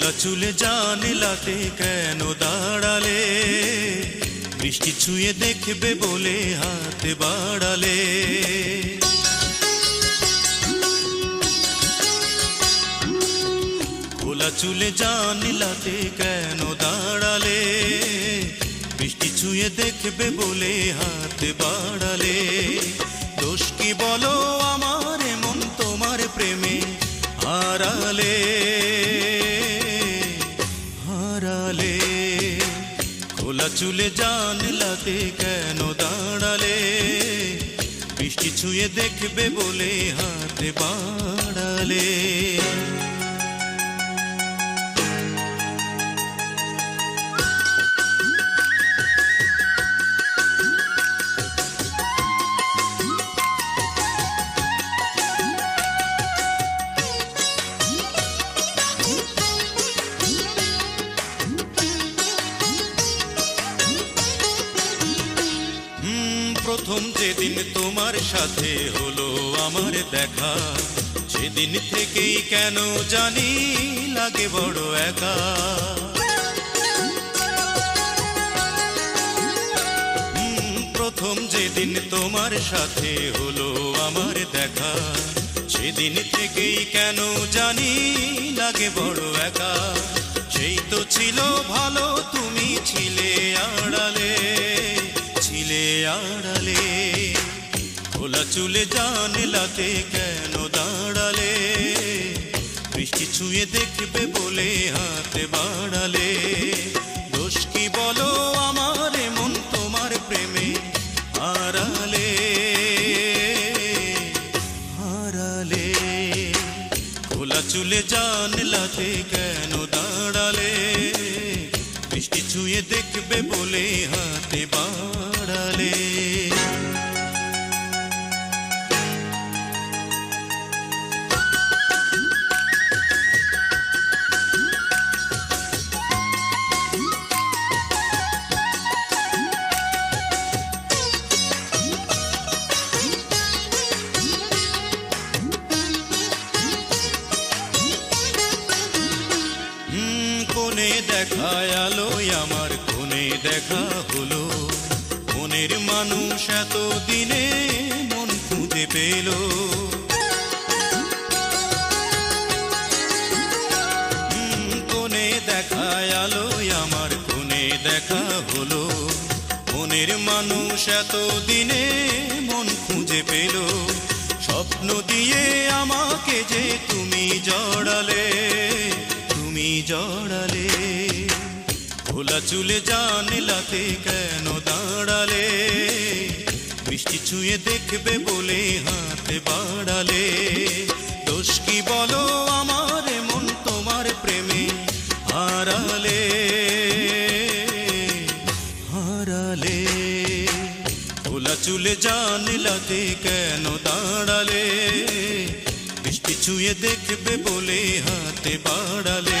খোলা চুলে জানলাতে কেন দাঁড়ালে? বৃষ্টি ছুঁয়ে দেখবে বলে হাতে বাড়ালে। খোলা চুলে জানলাতে কেন দাঁড়ালে? বৃষ্টি ছুঁয়ে দেখবে বলে হাতে বাড়ালে। চুলে জানলাতে কেন দাঁড়ালে? বৃষ্টি ছুঁয়ে দেখবে বলে হাতে বাড়ালে। প্রথম যেদিন তোমার সাথে হলো আমার দেখা, সেদিন থেকেই কেন জানি লাগে বড় একা। প্রথম যেদিন তোমার সাথে হলো আমার দেখা, সেদিন থেকেই কেন জানি লাগে বড় একা। সেই তো ছিল ভালো, তুমি ছিলে আড়ালে। আড়ালে, খোলা চুলে জানলাতে কেন দাঁড়ালে? বৃষ্টি ছুঁয়ে দেখবে বলে হাতে বাড়ালে। দোষ কি বলো আমার মন তোমার প্রেমে হারালে। হারালে, খোলা চুলে জানলাতে কেন ছুঁয়ে দেখবে বলে হাতে বাড়ালে কোণে দেখা আলো আমার কোণে দেখা হলো। মনের মানুষ এত দিনে মন খুঁজে পেল। দেখা আমার হলো। মনের মানুষ এত দিনে মন খুঁজে পেল। স্বপ্ন দিয়ে আমাকে চুলে জানলাতে কেন দাঁড়ালে? বৃষ্টি ছুঁয়ে দেখবে বলে হাতে বাড়ালে। দোষ কি বলো আমার, মন তোমার প্রেমে হারালে। হারালে। খোলা চুলে জানলাতে কেন দাঁড়ালে? বৃষ্টি ছুঁয়ে দেখবে বলে হাতে বাড়ালে।